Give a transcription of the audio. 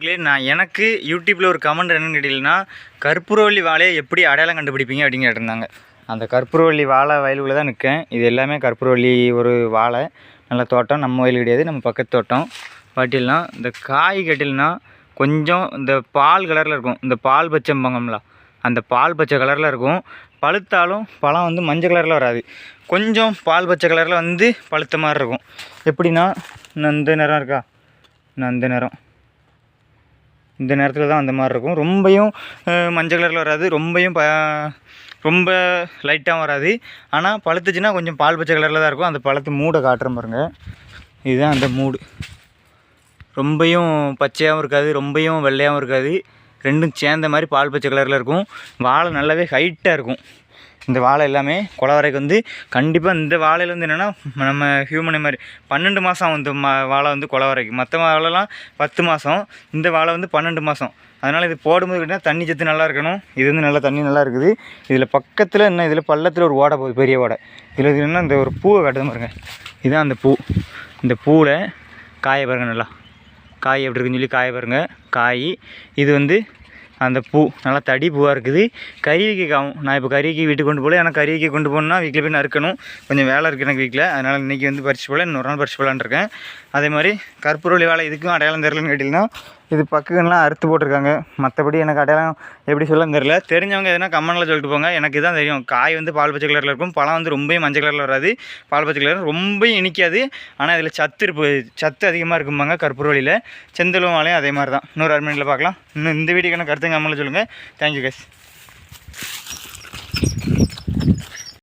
நண்பர்களே நான் எனக்கு யூடியூப்பில் ஒரு கமெண்ட் என்னன்னு கேட்டீங்கன்னா கற்பூரவள்ளி வாழையை எப்படி அடையாளம் கண்டுபிடிப்பீங்க? அப்படின்னு கேட்டிருந்தாங்க. அந்த கற்பூரவள்ளி வாழை வயலுக்குள்ளே தான் நிற்கேன். இது எல்லாமே கற்பூரவள்ளி ஒரு வாழை. நல்ல தோட்டம். நம்ம வயல் கிடையாது. நம்ம பக்கத்து தோட்டம். பாட்டிலாம் இந்த காய் கட்டில்னா கொஞ்சம் இந்த பால் கலரில் இருக்கும். இந்த பால் பச்சைம்பாங்கம்ல அந்த பால் பச்சை கலரில் இருக்கும். பழுத்தாலும் பழம் வந்து மஞ்சள் கலரில் வராது. கொஞ்சம் பால் பச்சை கலரில் வந்து பழுத்த மாதிரி இருக்கும். எப்படின்னா இந்த நிறம் இருக்கா? இன்னும் இந்த நிறம். இந்த நேரத்தில் தான் அந்த மாதிரி இருக்கும். ரொம்பையும் மஞ்சள் கலரில் வராது. ரொம்பையும் ப ரொம்ப லைட்டாகவும் வராது. ஆனால் பழுத்துச்சுன்னா கொஞ்சம் பால் பச்சை கலரில் தான் இருக்கும். அந்த பழத்து மூடை காட்டுற பாருங்க. இதுதான் அந்த மூடு. ரொம்பையும் பச்சையாகவும் இருக்காது. ரொம்பையும் வெள்ளையாகவும் இருக்காது. ரெண்டும் சேர்ந்த மாதிரி பால் பச்சை கலரில் இருக்கும். வாழை நல்லாவே ஹைட்டாக இருக்கும். இந்த வாழை எல்லாமே குலவரைக்கு வந்து கண்டிப்பாக இந்த வாழையில் வந்து என்னென்னா நம்ம ஹியூமனை மாதிரி பன்னெண்டு மாதம் இந்த மா வாழை வந்து குலவரைக்கு மற்ற வாழைலாம் பத்து மாதம் இந்த வாழை வந்து பன்னெண்டு மாதம் அதனால் இது போடும்போது கேட்டால் தண்ணி சத்து நல்லா இருக்கணும். இது வந்து நல்லா தண்ணி நல்லா இருக்குது. இதில் பக்கத்தில் என்ன இதில் பள்ளத்தில் ஒரு ஓடை போகுது பெரிய ஓடை. இதில் இது இந்த ஒரு பூவை காட்டுது பாருங்க. இதுதான் அந்த பூ. இந்த பூவில் காய பாருங்க நல்லா. காய் எப்படி இருக்குன்னு சொல்லி காய பாருங்க. காய் இது வந்து அந்த பூ நல்லா தடி பூவாக இருக்குது. கறிவிக்கு காவும் நான் இப்போ கறிக்கு வீட்டுக்கு கொண்டு போகல. ஏன்னா கறிக்கு கொண்டு போகணுன்னா வீட்டில் போய் நறுக்கணும். கொஞ்சம் வேலை இருக்குது எனக்கு வீட்டில் அதனால் இன்றைக்கி வந்து பறிச்சு போகல இன்னொரு நாள் பறிச்சு போகலான்னு இருக்கேன். அதே மாதிரி கற்பூரவள்ளி வேலை இதுக்கும் அடையாளம் தெரியலன்னு கேட்டிங்கன்னா இது பக்குகள்லாம் அறுத்து போட்டிருக்காங்க. மற்றபடி எனக்கு அடையாளம் எப்படி சொல்லன்னு தெரியல. தெரிஞ்சவங்க எதுனா கம்மனில் சொல்லிட்டு போங்க. எனக்கு இதான் தெரியும். காய் வந்து பால் பச்சை கலரில் இருக்கும். பழம் வந்து ரொம்பவும் மஞ்சள் கலரில் வராது. பால் பச்சை கலர் ரொம்ப இனிக்காது. ஆனால் இதில் சத்து இருப்பு சத்து அதிகமாக இருக்குமாங்க கற்பூரவள்ளியில் செந்தலும் வாழையும் அதே மாதிரி தான் இன்னொரு அரை மணியில் பார்க்கலாம். இன்னும் இந்த வீடியோக்கான கருத்து கம்மனில் சொல்லுங்கள் தேங்க்யூ கைஸ்